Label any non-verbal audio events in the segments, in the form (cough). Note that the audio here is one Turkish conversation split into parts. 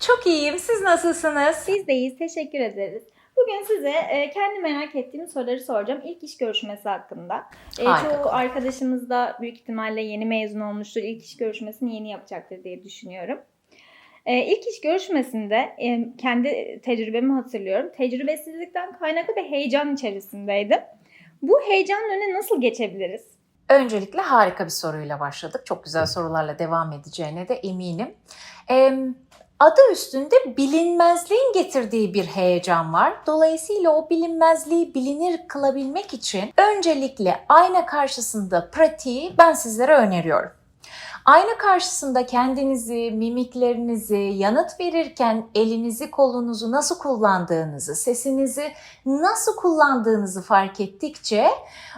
Çok iyiyim. Siz nasılsınız? Biz de iyiyiz. Teşekkür ederiz. Bugün size e, kendi merak ettiğim soruları soracağım. İlk iş görüşmesi hakkında. E, Harika. çoğu arkadaşımız da büyük ihtimalle yeni mezun olmuştur. İlk iş görüşmesini yeni yapacaktır diye düşünüyorum. E, ilk iş görüşmesinde e, kendi tecrübemi hatırlıyorum. Tecrübesizlikten kaynaklı bir heyecan içerisindeydim. Bu heyecanın önüne nasıl geçebiliriz? Öncelikle harika bir soruyla başladık. Çok güzel sorularla devam edeceğine de eminim. Ee, adı üstünde bilinmezliğin getirdiği bir heyecan var. Dolayısıyla o bilinmezliği bilinir kılabilmek için öncelikle ayna karşısında pratiği ben sizlere öneriyorum. Ayna karşısında kendinizi, mimiklerinizi, yanıt verirken elinizi, kolunuzu nasıl kullandığınızı, sesinizi nasıl kullandığınızı fark ettikçe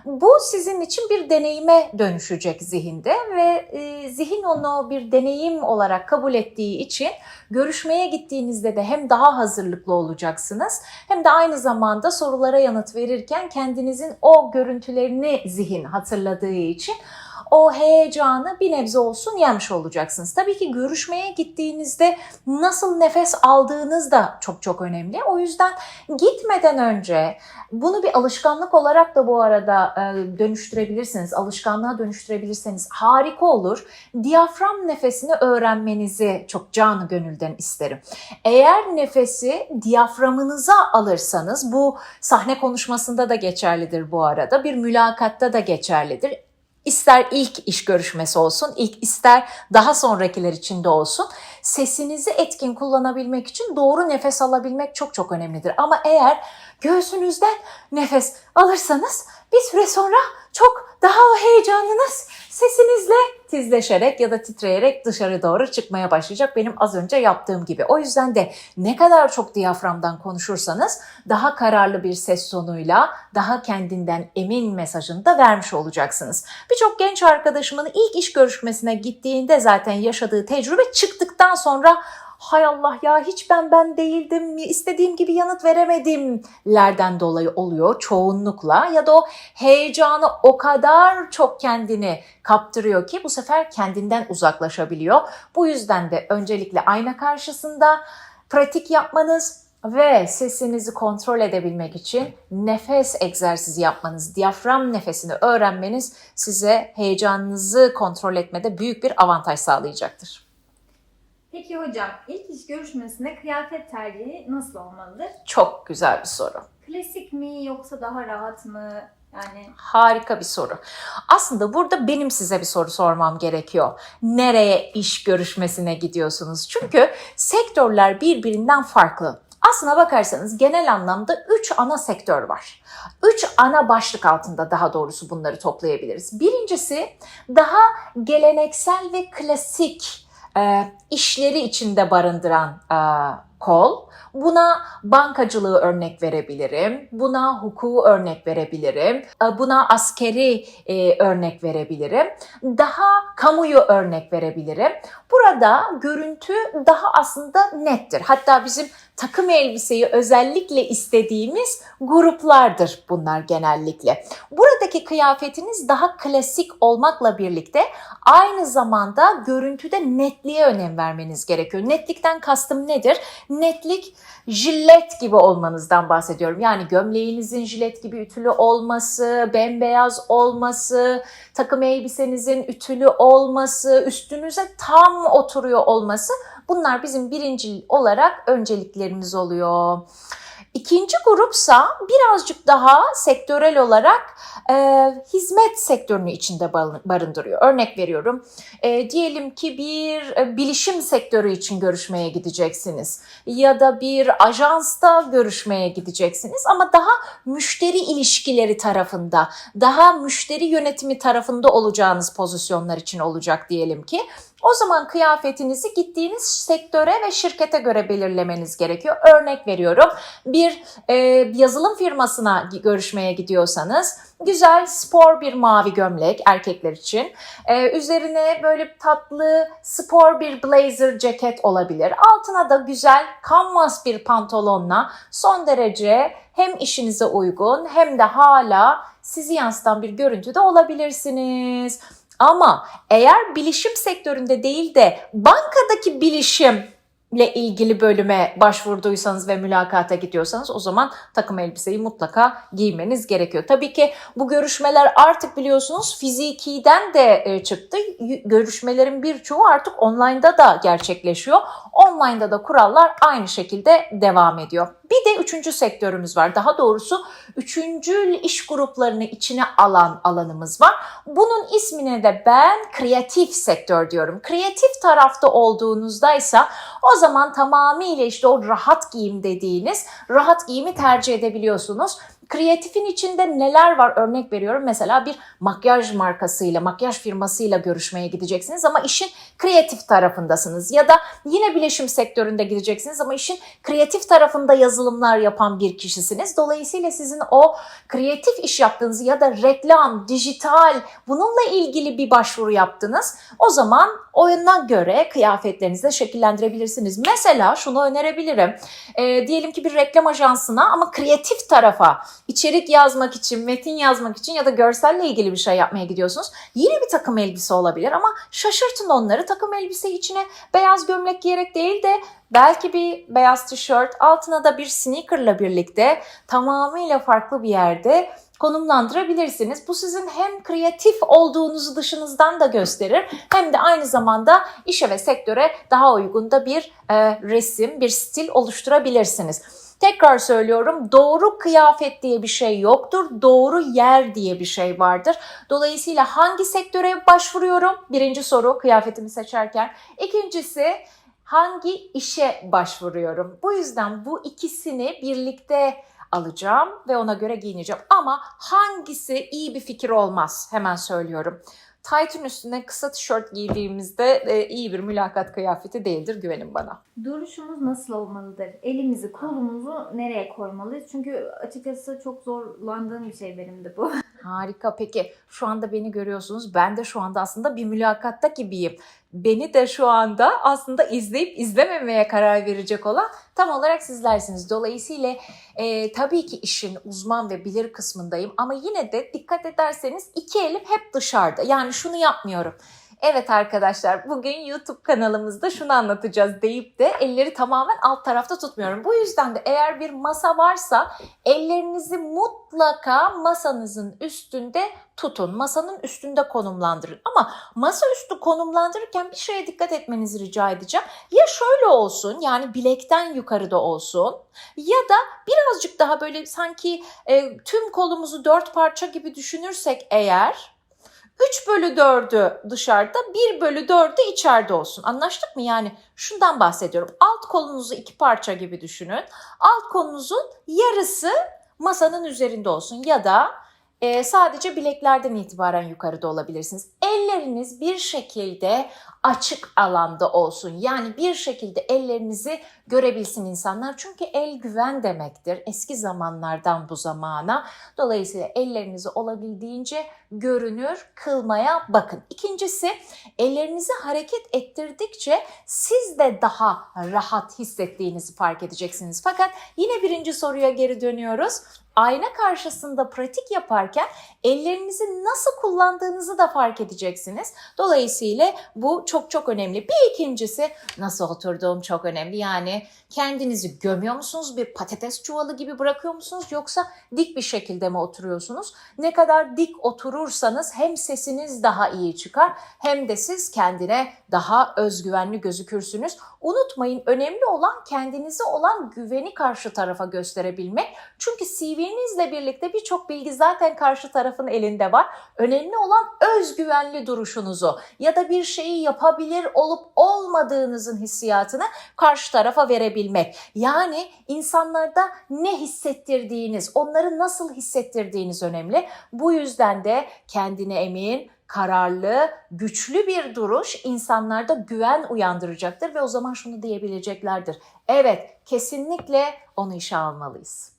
bu sizin için bir deneyime dönüşecek zihinde ve e, zihin onu bir deneyim olarak kabul ettiği için görüşmeye gittiğinizde de hem daha hazırlıklı olacaksınız hem de aynı zamanda sorulara yanıt verirken kendinizin o görüntülerini zihin hatırladığı için o heyecanı bir nebze olsun yenmiş olacaksınız. Tabii ki görüşmeye gittiğinizde nasıl nefes aldığınız da çok çok önemli. O yüzden gitmeden önce bunu bir alışkanlık olarak da bu arada e, dönüştürebilirsiniz. Alışkanlığa dönüştürebilirseniz harika olur. Diyafram nefesini öğrenmenizi çok canı gönülden isterim. Eğer nefesi diyaframınıza alırsanız bu sahne konuşmasında da geçerlidir bu arada. Bir mülakatta da geçerlidir. İster ilk iş görüşmesi olsun, ilk ister daha sonrakiler için de olsun. Sesinizi etkin kullanabilmek için doğru nefes alabilmek çok çok önemlidir. Ama eğer göğsünüzden nefes alırsanız bir süre sonra çok daha o heyecanınız sesinizle tizleşerek ya da titreyerek dışarı doğru çıkmaya başlayacak benim az önce yaptığım gibi. O yüzden de ne kadar çok diyaframdan konuşursanız daha kararlı bir ses tonuyla daha kendinden emin mesajını da vermiş olacaksınız. Birçok genç arkadaşımın ilk iş görüşmesine gittiğinde zaten yaşadığı tecrübe çıktıktan sonra hay Allah ya hiç ben ben değildim, istediğim gibi yanıt veremedimlerden dolayı oluyor çoğunlukla ya da o heyecanı o kadar çok kendini kaptırıyor ki bu sefer kendinden uzaklaşabiliyor. Bu yüzden de öncelikle ayna karşısında pratik yapmanız ve sesinizi kontrol edebilmek için nefes egzersizi yapmanız, diyafram nefesini öğrenmeniz size heyecanınızı kontrol etmede büyük bir avantaj sağlayacaktır. Peki hocam ilk iş görüşmesinde kıyafet tercihi nasıl olmalıdır? Çok güzel bir soru. Klasik mi yoksa daha rahat mı? Yani Harika bir soru. Aslında burada benim size bir soru sormam gerekiyor. Nereye iş görüşmesine gidiyorsunuz? Çünkü sektörler birbirinden farklı. Aslına bakarsanız genel anlamda 3 ana sektör var. 3 ana başlık altında daha doğrusu bunları toplayabiliriz. Birincisi daha geleneksel ve klasik e, işleri içinde barındıran e, kol. Buna bankacılığı örnek verebilirim, buna hukuku örnek verebilirim, e, buna askeri e, örnek verebilirim, daha kamuyu örnek verebilirim. Burada görüntü daha aslında nettir. Hatta bizim takım elbiseyi özellikle istediğimiz gruplardır bunlar genellikle. Buradaki kıyafetiniz daha klasik olmakla birlikte aynı zamanda görüntüde netliğe önem vermeniz gerekiyor. Netlikten kastım nedir? Netlik jilet gibi olmanızdan bahsediyorum. Yani gömleğinizin jilet gibi ütülü olması, bembeyaz olması, takım elbisenizin ütülü olması, üstünüze tam oturuyor olması bunlar bizim birinci olarak önceliklerimiz oluyor. İkinci grupsa birazcık daha sektörel olarak e, hizmet sektörünü içinde barındırıyor. Örnek veriyorum. E, diyelim ki bir e, bilişim sektörü için görüşmeye gideceksiniz ya da bir ajansta görüşmeye gideceksiniz ama daha müşteri ilişkileri tarafında, daha müşteri yönetimi tarafında olacağınız pozisyonlar için olacak diyelim ki. O zaman kıyafetinizi gittiğiniz sektöre ve şirkete göre belirlemeniz gerekiyor. Örnek veriyorum bir e, yazılım firmasına görüşmeye gidiyorsanız güzel spor bir mavi gömlek erkekler için. E, üzerine böyle tatlı spor bir blazer ceket olabilir. Altına da güzel canvas bir pantolonla son derece hem işinize uygun hem de hala sizi yansıtan bir görüntüde olabilirsiniz. Ama eğer bilişim sektöründe değil de bankadaki bilişim ile ilgili bölüme başvurduysanız ve mülakata gidiyorsanız o zaman takım elbiseyi mutlaka giymeniz gerekiyor. Tabii ki bu görüşmeler artık biliyorsunuz fizikiden de e, çıktı. Görüşmelerin birçoğu artık online'da da gerçekleşiyor. Online'da da kurallar aynı şekilde devam ediyor. Bir de üçüncü sektörümüz var. Daha doğrusu üçüncül iş gruplarını içine alan alanımız var. Bunun ismine de ben kreatif sektör diyorum. Kreatif tarafta olduğunuzdaysa o zaman tamamıyla işte o rahat giyim dediğiniz rahat giyimi tercih edebiliyorsunuz. Kreatifin içinde neler var örnek veriyorum mesela bir makyaj markasıyla makyaj firmasıyla görüşmeye gideceksiniz ama işin kreatif tarafındasınız ya da yine bileşim sektöründe gideceksiniz ama işin kreatif tarafında yazılımlar yapan bir kişisiniz. Dolayısıyla sizin o kreatif iş yaptığınız ya da reklam, dijital bununla ilgili bir başvuru yaptınız. O zaman oyuna göre kıyafetlerinizi de şekillendirebilirsiniz. Mesela şunu önerebilirim. Ee, diyelim ki bir reklam ajansına ama kreatif tarafa içerik yazmak için, metin yazmak için ya da görselle ilgili bir şey yapmaya gidiyorsunuz. Yine bir takım elbise olabilir ama şaşırtın onları. Takım elbise içine beyaz gömlek giyerek değil de belki bir beyaz tişört, altına da bir sneakerla birlikte tamamıyla farklı bir yerde konumlandırabilirsiniz. Bu sizin hem kreatif olduğunuzu dışınızdan da gösterir hem de aynı zamanda işe ve sektöre daha uygun da bir e, resim, bir stil oluşturabilirsiniz. Tekrar söylüyorum doğru kıyafet diye bir şey yoktur. Doğru yer diye bir şey vardır. Dolayısıyla hangi sektöre başvuruyorum? Birinci soru kıyafetimi seçerken. İkincisi hangi işe başvuruyorum? Bu yüzden bu ikisini birlikte alacağım ve ona göre giyineceğim. Ama hangisi iyi bir fikir olmaz hemen söylüyorum. Taytın üstüne kısa tişört giydiğimizde e, iyi bir mülakat kıyafeti değildir güvenin bana. Duruşumuz nasıl olmalıdır? Elimizi, kolumuzu nereye koymalıyız? Çünkü açıkçası çok zorlandığım bir şey benim de bu. (laughs) Harika. Peki şu anda beni görüyorsunuz. Ben de şu anda aslında bir mülakatta gibiyim. Beni de şu anda aslında izleyip izlememeye karar verecek olan tam olarak sizlersiniz. Dolayısıyla e, tabii ki işin uzman ve bilir kısmındayım ama yine de dikkat ederseniz iki elim hep dışarıda. Yani şunu yapmıyorum. Evet arkadaşlar bugün YouTube kanalımızda şunu anlatacağız deyip de elleri tamamen alt tarafta tutmuyorum. Bu yüzden de eğer bir masa varsa ellerinizi mutlaka masanızın üstünde tutun. Masanın üstünde konumlandırın. Ama masa üstü konumlandırırken bir şeye dikkat etmenizi rica edeceğim. Ya şöyle olsun yani bilekten yukarıda olsun ya da birazcık daha böyle sanki e, tüm kolumuzu dört parça gibi düşünürsek eğer 3 bölü 4'ü dışarıda 1 bölü 4'ü içeride olsun. Anlaştık mı? Yani şundan bahsediyorum. Alt kolunuzu iki parça gibi düşünün. Alt kolunuzun yarısı masanın üzerinde olsun ya da e, sadece bileklerden itibaren yukarıda olabilirsiniz. Elleriniz bir şekilde açık alanda olsun. Yani bir şekilde ellerinizi görebilsin insanlar. Çünkü el güven demektir. Eski zamanlardan bu zamana. Dolayısıyla ellerinizi olabildiğince görünür kılmaya bakın. İkincisi ellerinizi hareket ettirdikçe siz de daha rahat hissettiğinizi fark edeceksiniz. Fakat yine birinci soruya geri dönüyoruz. Ayna karşısında pratik yaparken ellerinizi nasıl kullandığınızı da fark edeceksiniz. Dolayısıyla bu çok çok önemli. Bir ikincisi nasıl oturduğum çok önemli. Yani kendinizi gömüyor musunuz? Bir patates çuvalı gibi bırakıyor musunuz? Yoksa dik bir şekilde mi oturuyorsunuz? Ne kadar dik oturursanız hem sesiniz daha iyi çıkar hem de siz kendine daha özgüvenli gözükürsünüz. Unutmayın önemli olan kendinize olan güveni karşı tarafa gösterebilmek. Çünkü CV'nizle birlikte birçok bilgi zaten karşı tarafın elinde var. Önemli olan özgüvenli duruşunuzu ya da bir şeyi yapabilir olup olmadığınızın hissiyatını karşı tarafa verebilmek. Yani insanlarda ne hissettirdiğiniz, onları nasıl hissettirdiğiniz önemli. Bu yüzden de kendine emin, kararlı, güçlü bir duruş insanlarda güven uyandıracaktır ve o zaman şunu diyebileceklerdir. Evet, kesinlikle onu işe almalıyız.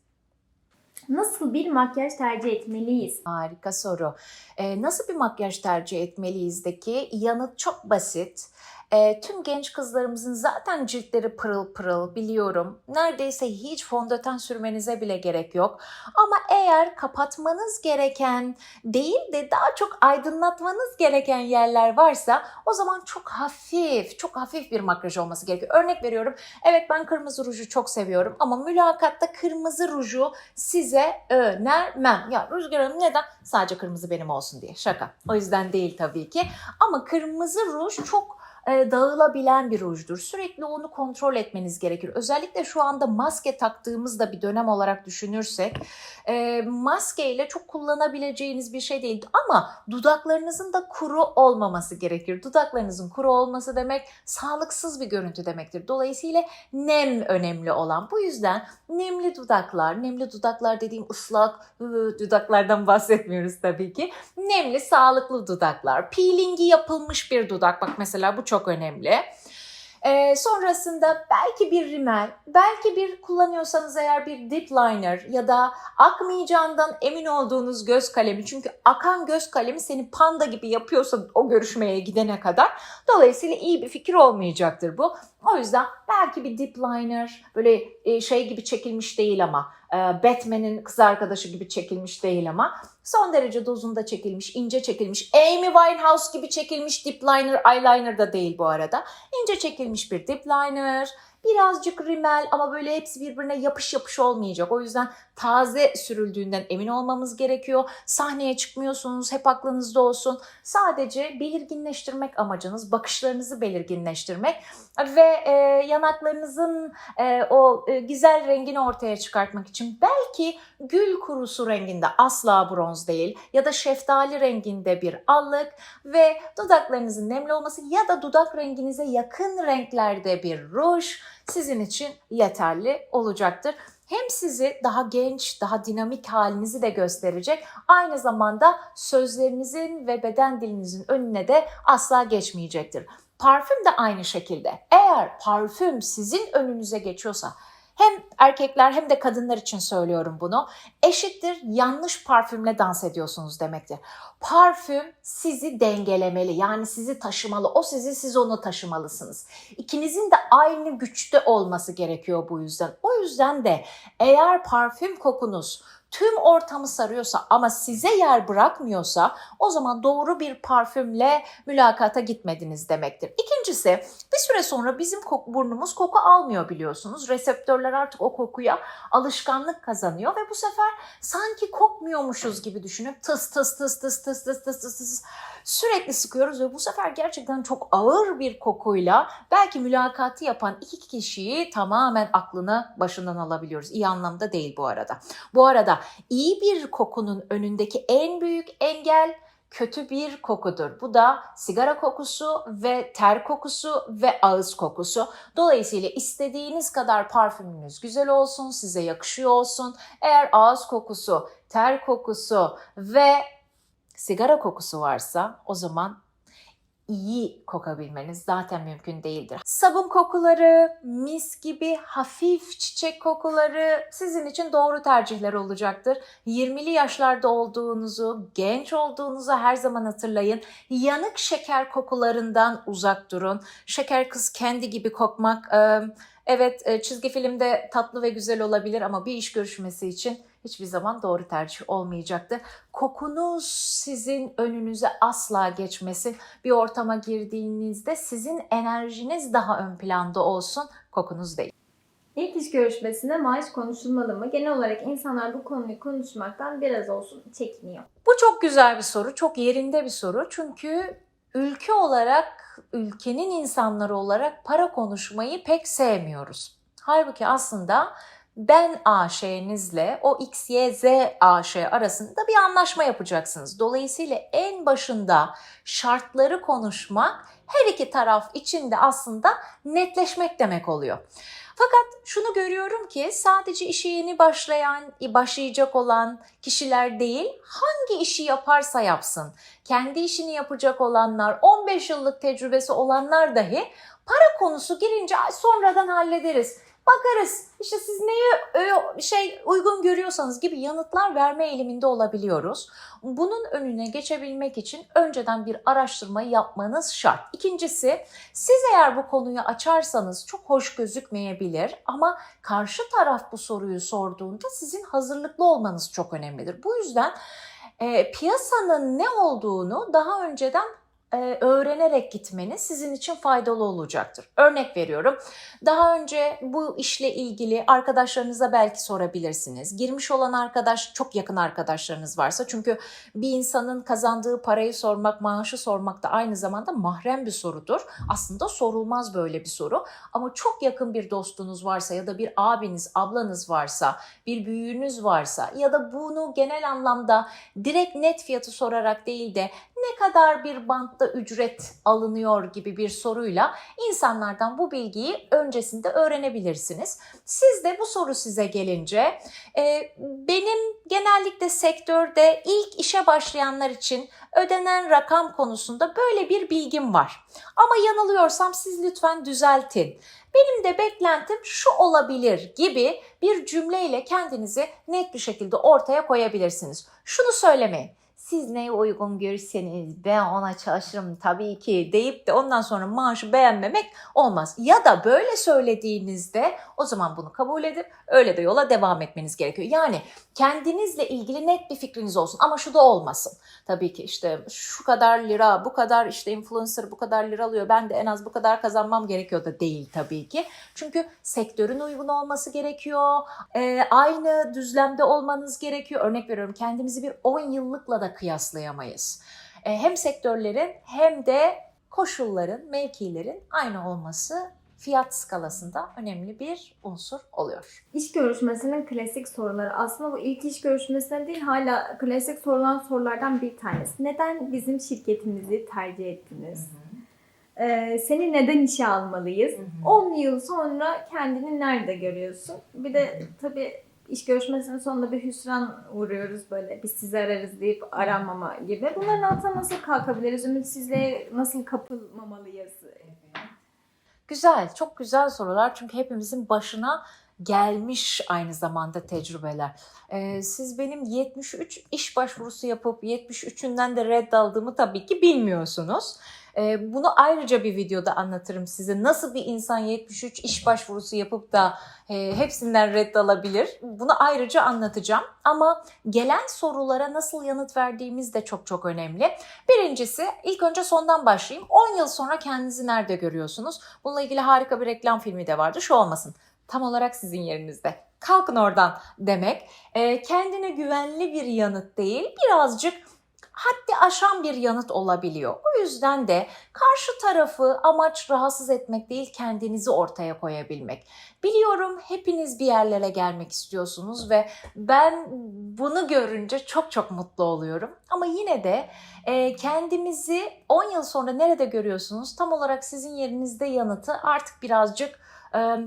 Nasıl bir makyaj tercih etmeliyiz? Harika soru. Ee, nasıl bir makyaj tercih etmeliyizdeki yanıt çok basit. E, tüm genç kızlarımızın zaten ciltleri pırıl pırıl biliyorum. Neredeyse hiç fondöten sürmenize bile gerek yok. Ama eğer kapatmanız gereken değil de daha çok aydınlatmanız gereken yerler varsa o zaman çok hafif, çok hafif bir makyaj olması gerekiyor. Örnek veriyorum. Evet ben kırmızı ruju çok seviyorum ama mülakatta kırmızı ruju size önermem. Ya Rüzgar Hanım neden? Sadece kırmızı benim olsun diye. Şaka. O yüzden değil tabii ki. Ama kırmızı ruj çok e, dağılabilen bir rujdur. Sürekli onu kontrol etmeniz gerekir. Özellikle şu anda maske taktığımızda bir dönem olarak düşünürsek e, maskeyle çok kullanabileceğiniz bir şey değil. Ama dudaklarınızın da kuru olmaması gerekir. Dudaklarınızın kuru olması demek sağlıksız bir görüntü demektir. Dolayısıyla nem önemli olan. Bu yüzden nemli dudaklar, nemli dudaklar dediğim ıslak ıı, dudaklardan bahsetmiyoruz tabii ki. Nemli, sağlıklı dudaklar. Peelingi yapılmış bir dudak. Bak mesela bu çok önemli. Ee, sonrasında belki bir rimel, belki bir kullanıyorsanız eğer bir dip liner ya da akmayacağından emin olduğunuz göz kalemi. Çünkü akan göz kalemi seni panda gibi yapıyorsa o görüşmeye gidene kadar. Dolayısıyla iyi bir fikir olmayacaktır bu. O yüzden belki bir dip liner böyle e, şey gibi çekilmiş değil ama e, Batman'in kız arkadaşı gibi çekilmiş değil ama son derece dozunda çekilmiş, ince çekilmiş. Amy Winehouse gibi çekilmiş dip liner, eyeliner da değil bu arada. İnce çekilmiş bir dip liner, birazcık rimel ama böyle hepsi birbirine yapış yapış olmayacak. O yüzden taze sürüldüğünden emin olmamız gerekiyor. Sahneye çıkmıyorsunuz, hep aklınızda olsun. Sadece belirginleştirmek amacınız, bakışlarınızı belirginleştirmek ve e, yanaklarınızın e, o e, güzel rengini ortaya çıkartmak için belki gül kurusu renginde asla bronz değil ya da şeftali renginde bir allık ve dudaklarınızın nemli olması ya da dudak renginize yakın renklerde bir ruj sizin için yeterli olacaktır. Hem sizi daha genç, daha dinamik halinizi de gösterecek. Aynı zamanda sözlerinizin ve beden dilinizin önüne de asla geçmeyecektir. Parfüm de aynı şekilde. Eğer parfüm sizin önünüze geçiyorsa hem erkekler hem de kadınlar için söylüyorum bunu. Eşittir yanlış parfümle dans ediyorsunuz demektir. Parfüm sizi dengelemeli yani sizi taşımalı. O sizi siz onu taşımalısınız. İkinizin de aynı güçte olması gerekiyor bu yüzden. O yüzden de eğer parfüm kokunuz tüm ortamı sarıyorsa ama size yer bırakmıyorsa o zaman doğru bir parfümle mülakata gitmediniz demektir. İkincisi bir süre sonra bizim koku, burnumuz koku almıyor biliyorsunuz. Reseptörler artık o kokuya alışkanlık kazanıyor ve bu sefer sanki kokmuyormuşuz gibi düşünüp tıs tıs tıs tıs tıs tıs tıs tıs tıs sürekli sıkıyoruz ve bu sefer gerçekten çok ağır bir kokuyla belki mülakatı yapan iki kişiyi tamamen aklını başından alabiliyoruz. İyi anlamda değil bu arada. Bu arada iyi bir kokunun önündeki en büyük engel kötü bir kokudur. Bu da sigara kokusu ve ter kokusu ve ağız kokusu. Dolayısıyla istediğiniz kadar parfümünüz güzel olsun, size yakışıyor olsun. Eğer ağız kokusu, ter kokusu ve sigara kokusu varsa o zaman iyi kokabilmeniz zaten mümkün değildir. Sabun kokuları, mis gibi hafif çiçek kokuları sizin için doğru tercihler olacaktır. 20'li yaşlarda olduğunuzu, genç olduğunuzu her zaman hatırlayın. Yanık şeker kokularından uzak durun. Şeker kız kendi gibi kokmak evet çizgi filmde tatlı ve güzel olabilir ama bir iş görüşmesi için hiçbir zaman doğru tercih olmayacaktır. Kokunuz sizin önünüze asla geçmesin. Bir ortama girdiğinizde sizin enerjiniz daha ön planda olsun, kokunuz değil. İlk iş görüşmesinde maaş konuşulmalı mı? Genel olarak insanlar bu konuyu konuşmaktan biraz olsun çekiniyor. Bu çok güzel bir soru, çok yerinde bir soru. Çünkü ülke olarak, ülkenin insanları olarak para konuşmayı pek sevmiyoruz. Halbuki aslında ben AŞ'nizle o X, Y, Z AŞ arasında bir anlaşma yapacaksınız. Dolayısıyla en başında şartları konuşmak her iki taraf için de aslında netleşmek demek oluyor. Fakat şunu görüyorum ki sadece işe yeni başlayan, başlayacak olan kişiler değil, hangi işi yaparsa yapsın, kendi işini yapacak olanlar, 15 yıllık tecrübesi olanlar dahi para konusu girince sonradan hallederiz bakarız. İşte siz neyi ö- şey uygun görüyorsanız gibi yanıtlar verme eğiliminde olabiliyoruz. Bunun önüne geçebilmek için önceden bir araştırma yapmanız şart. İkincisi siz eğer bu konuyu açarsanız çok hoş gözükmeyebilir ama karşı taraf bu soruyu sorduğunda sizin hazırlıklı olmanız çok önemlidir. Bu yüzden e, piyasanın ne olduğunu daha önceden e, öğrenerek gitmeniz sizin için faydalı olacaktır. Örnek veriyorum. Daha önce bu işle ilgili arkadaşlarınıza belki sorabilirsiniz. Girmiş olan arkadaş çok yakın arkadaşlarınız varsa çünkü bir insanın kazandığı parayı sormak, maaşı sormak da aynı zamanda mahrem bir sorudur. Aslında sorulmaz böyle bir soru. Ama çok yakın bir dostunuz varsa ya da bir abiniz, ablanız varsa, bir büyüğünüz varsa ya da bunu genel anlamda direkt net fiyatı sorarak değil de ne kadar bir bantta ücret alınıyor gibi bir soruyla insanlardan bu bilgiyi öncesinde öğrenebilirsiniz. Siz de bu soru size gelince e, benim genellikle sektörde ilk işe başlayanlar için ödenen rakam konusunda böyle bir bilgim var. Ama yanılıyorsam siz lütfen düzeltin. Benim de beklentim şu olabilir gibi bir cümleyle kendinizi net bir şekilde ortaya koyabilirsiniz. Şunu söylemeyin siz neye uygun görürseniz ben ona çalışırım tabii ki deyip de ondan sonra maaşı beğenmemek olmaz. Ya da böyle söylediğinizde o zaman bunu kabul edip öyle de yola devam etmeniz gerekiyor. Yani kendinizle ilgili net bir fikriniz olsun ama şu da olmasın. Tabii ki işte şu kadar lira, bu kadar işte influencer bu kadar lira alıyor. Ben de en az bu kadar kazanmam gerekiyor da değil tabii ki. Çünkü sektörün uygun olması gerekiyor. Ee, aynı düzlemde olmanız gerekiyor. Örnek veriyorum kendimizi bir 10 yıllıkla da kıyaslayamayız. Ee, hem sektörlerin hem de koşulların, mevkilerin aynı olması fiyat skalasında önemli bir unsur oluyor. İş görüşmesinin klasik soruları. Aslında bu ilk iş görüşmesinde değil hala klasik sorulan sorulardan bir tanesi. Neden bizim şirketimizi tercih ettiniz? Ee, seni neden işe almalıyız? 10 yıl sonra kendini nerede görüyorsun? Bir de tabii iş görüşmesinin sonunda bir hüsran uğruyoruz böyle biz sizi ararız deyip aranmama gibi. Bunların altına nasıl kalkabiliriz? Ümitsizliğe nasıl kapılmamalıyız? Güzel, çok güzel sorular çünkü hepimizin başına gelmiş aynı zamanda tecrübeler. Ee, siz benim 73 iş başvurusu yapıp 73'ünden de red aldığımı tabii ki bilmiyorsunuz. Ee, bunu ayrıca bir videoda anlatırım size. Nasıl bir insan 73 iş başvurusu yapıp da e, hepsinden red alabilir? Bunu ayrıca anlatacağım. Ama gelen sorulara nasıl yanıt verdiğimiz de çok çok önemli. Birincisi ilk önce sondan başlayayım. 10 yıl sonra kendinizi nerede görüyorsunuz? Bununla ilgili harika bir reklam filmi de vardı. Şu olmasın. Tam olarak sizin yerinizde. Kalkın oradan demek. E, kendine güvenli bir yanıt değil, birazcık haddi aşan bir yanıt olabiliyor. O yüzden de karşı tarafı amaç rahatsız etmek değil kendinizi ortaya koyabilmek. Biliyorum hepiniz bir yerlere gelmek istiyorsunuz ve ben bunu görünce çok çok mutlu oluyorum. Ama yine de e, kendimizi 10 yıl sonra nerede görüyorsunuz? Tam olarak sizin yerinizde yanıtı artık birazcık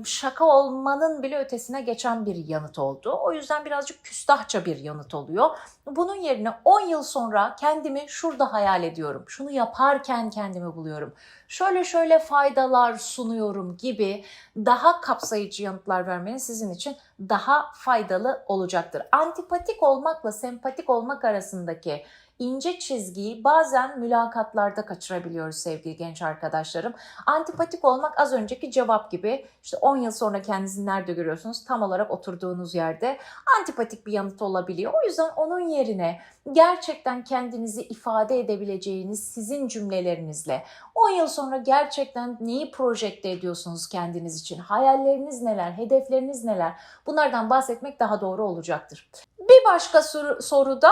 şaka olmanın bile ötesine geçen bir yanıt oldu. O yüzden birazcık küstahça bir yanıt oluyor. Bunun yerine 10 yıl sonra kendimi şurada hayal ediyorum. Şunu yaparken kendimi buluyorum. Şöyle şöyle faydalar sunuyorum gibi daha kapsayıcı yanıtlar vermeniz sizin için daha faydalı olacaktır. Antipatik olmakla sempatik olmak arasındaki ince çizgiyi bazen mülakatlarda kaçırabiliyoruz sevgili genç arkadaşlarım. Antipatik olmak az önceki cevap gibi işte 10 yıl sonra kendinizi nerede görüyorsunuz? Tam olarak oturduğunuz yerde antipatik bir yanıt olabiliyor. O yüzden onun yerine gerçekten kendinizi ifade edebileceğiniz sizin cümlelerinizle 10 yıl sonra gerçekten neyi projekte ediyorsunuz kendiniz için? Hayalleriniz neler? Hedefleriniz neler? Bunlardan bahsetmek daha doğru olacaktır. Bir başka soru, soruda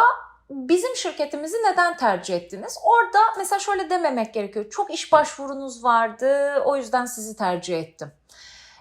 bizim şirketimizi neden tercih ettiniz? Orada mesela şöyle dememek gerekiyor. Çok iş başvurunuz vardı, o yüzden sizi tercih ettim.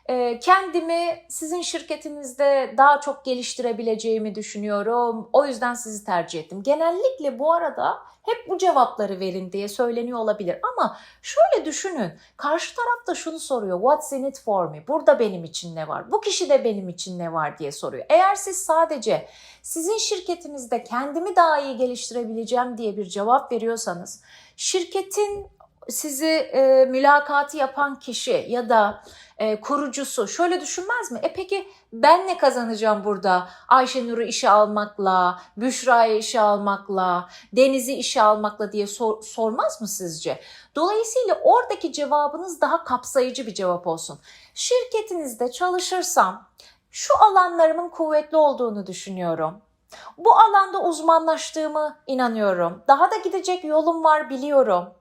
Ee, kendimi sizin şirketinizde daha çok geliştirebileceğimi düşünüyorum. O yüzden sizi tercih ettim. Genellikle bu arada hep bu cevapları verin diye söyleniyor olabilir. Ama şöyle düşünün. Karşı taraf da şunu soruyor. What's in it for me? Burada benim için ne var? Bu kişi de benim için ne var diye soruyor. Eğer siz sadece sizin şirketinizde kendimi daha iyi geliştirebileceğim diye bir cevap veriyorsanız şirketin sizi e, mülakatı yapan kişi ya da e, kurucusu şöyle düşünmez mi? E peki ben ne kazanacağım burada? Ayşenur'u işe almakla, Büşra'yı işe almakla, Deniz'i işe almakla diye sor- sormaz mı sizce? Dolayısıyla oradaki cevabınız daha kapsayıcı bir cevap olsun. Şirketinizde çalışırsam şu alanlarımın kuvvetli olduğunu düşünüyorum. Bu alanda uzmanlaştığımı inanıyorum. Daha da gidecek yolum var biliyorum.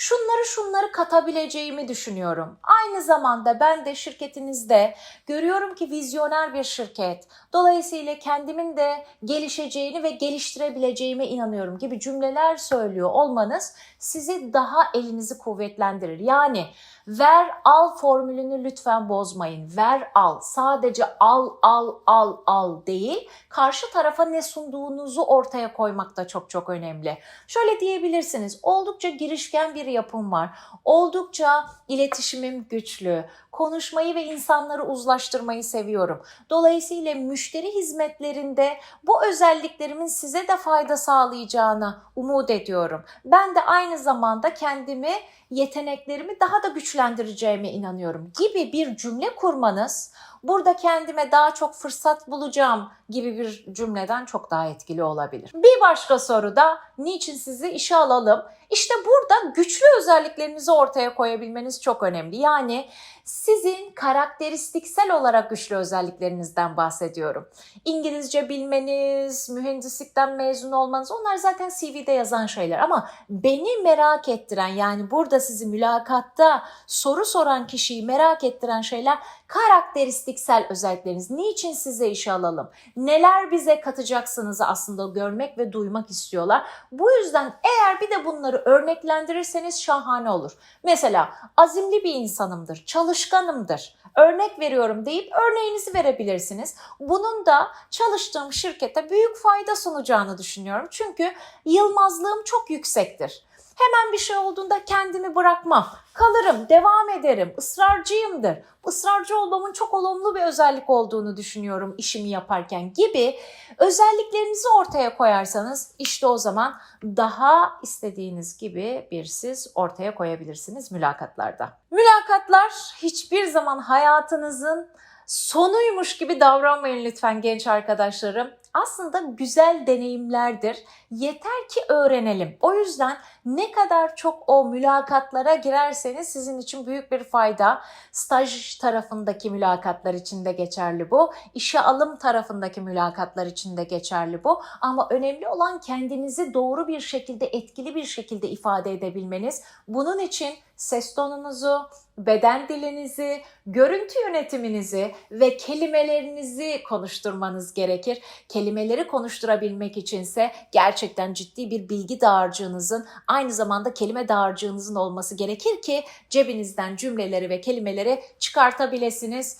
Şunları şunları katabileceğimi düşünüyorum. Aynı zamanda ben de şirketinizde görüyorum ki vizyoner bir şirket. Dolayısıyla kendimin de gelişeceğini ve geliştirebileceğime inanıyorum gibi cümleler söylüyor olmanız sizi daha elinizi kuvvetlendirir. Yani ver al formülünü lütfen bozmayın. Ver al. Sadece al al al al değil. Karşı tarafa ne sunduğunuzu ortaya koymak da çok çok önemli. Şöyle diyebilirsiniz. Oldukça girişken bir yapım var. Oldukça iletişimim güçlü. Konuşmayı ve insanları uzlaştırmayı seviyorum. Dolayısıyla müşteri hizmetlerinde bu özelliklerimin size de fayda sağlayacağını umut ediyorum. Ben de aynı zamanda kendimi, yeteneklerimi daha da güçlendireceğime inanıyorum gibi bir cümle kurmanız burada kendime daha çok fırsat bulacağım gibi bir cümleden çok daha etkili olabilir. Bir başka soru da niçin sizi işe alalım? İşte burada güçlü özelliklerinizi ortaya koyabilmeniz çok önemli. Yani sizin karakteristiksel olarak güçlü özelliklerinizden bahsediyorum. İngilizce bilmeniz, mühendislikten mezun olmanız onlar zaten CV'de yazan şeyler ama beni merak ettiren yani burada sizi mülakatta soru soran kişiyi merak ettiren şeyler karakteristiksel özellikleriniz. Niçin size işe alalım? Neler bize katacaksınızı aslında görmek ve duymak istiyorlar. Bu yüzden eğer bir de bunları örneklendirirseniz şahane olur. Mesela azimli bir insanımdır, çalışkanımdır, örnek veriyorum deyip örneğinizi verebilirsiniz. Bunun da çalıştığım şirkete büyük fayda sunacağını düşünüyorum. Çünkü yılmazlığım çok yüksektir. Hemen bir şey olduğunda kendimi bırakmam. Kalırım, devam ederim, ısrarcıyımdır. Israrcı olmamın çok olumlu bir özellik olduğunu düşünüyorum işimi yaparken gibi özelliklerinizi ortaya koyarsanız işte o zaman daha istediğiniz gibi bir siz ortaya koyabilirsiniz mülakatlarda. Mülakatlar hiçbir zaman hayatınızın sonuymuş gibi davranmayın lütfen genç arkadaşlarım. Aslında güzel deneyimlerdir. Yeter ki öğrenelim. O yüzden ne kadar çok o mülakatlara girerseniz sizin için büyük bir fayda. Staj tarafındaki mülakatlar için de geçerli bu. İşe alım tarafındaki mülakatlar için de geçerli bu. Ama önemli olan kendinizi doğru bir şekilde, etkili bir şekilde ifade edebilmeniz. Bunun için ses tonunuzu, beden dilinizi, görüntü yönetiminizi ve kelimelerinizi konuşturmanız gerekir. Kelimeleri konuşturabilmek içinse gerçekten ciddi bir bilgi dağarcığınızın aynı zamanda kelime dağarcığınızın olması gerekir ki cebinizden cümleleri ve kelimeleri çıkartabilirsiniz.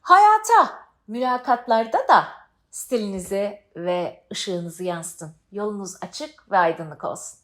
Hayata, mülakatlarda da stilinizi ve ışığınızı yansıtın. Yolunuz açık ve aydınlık olsun.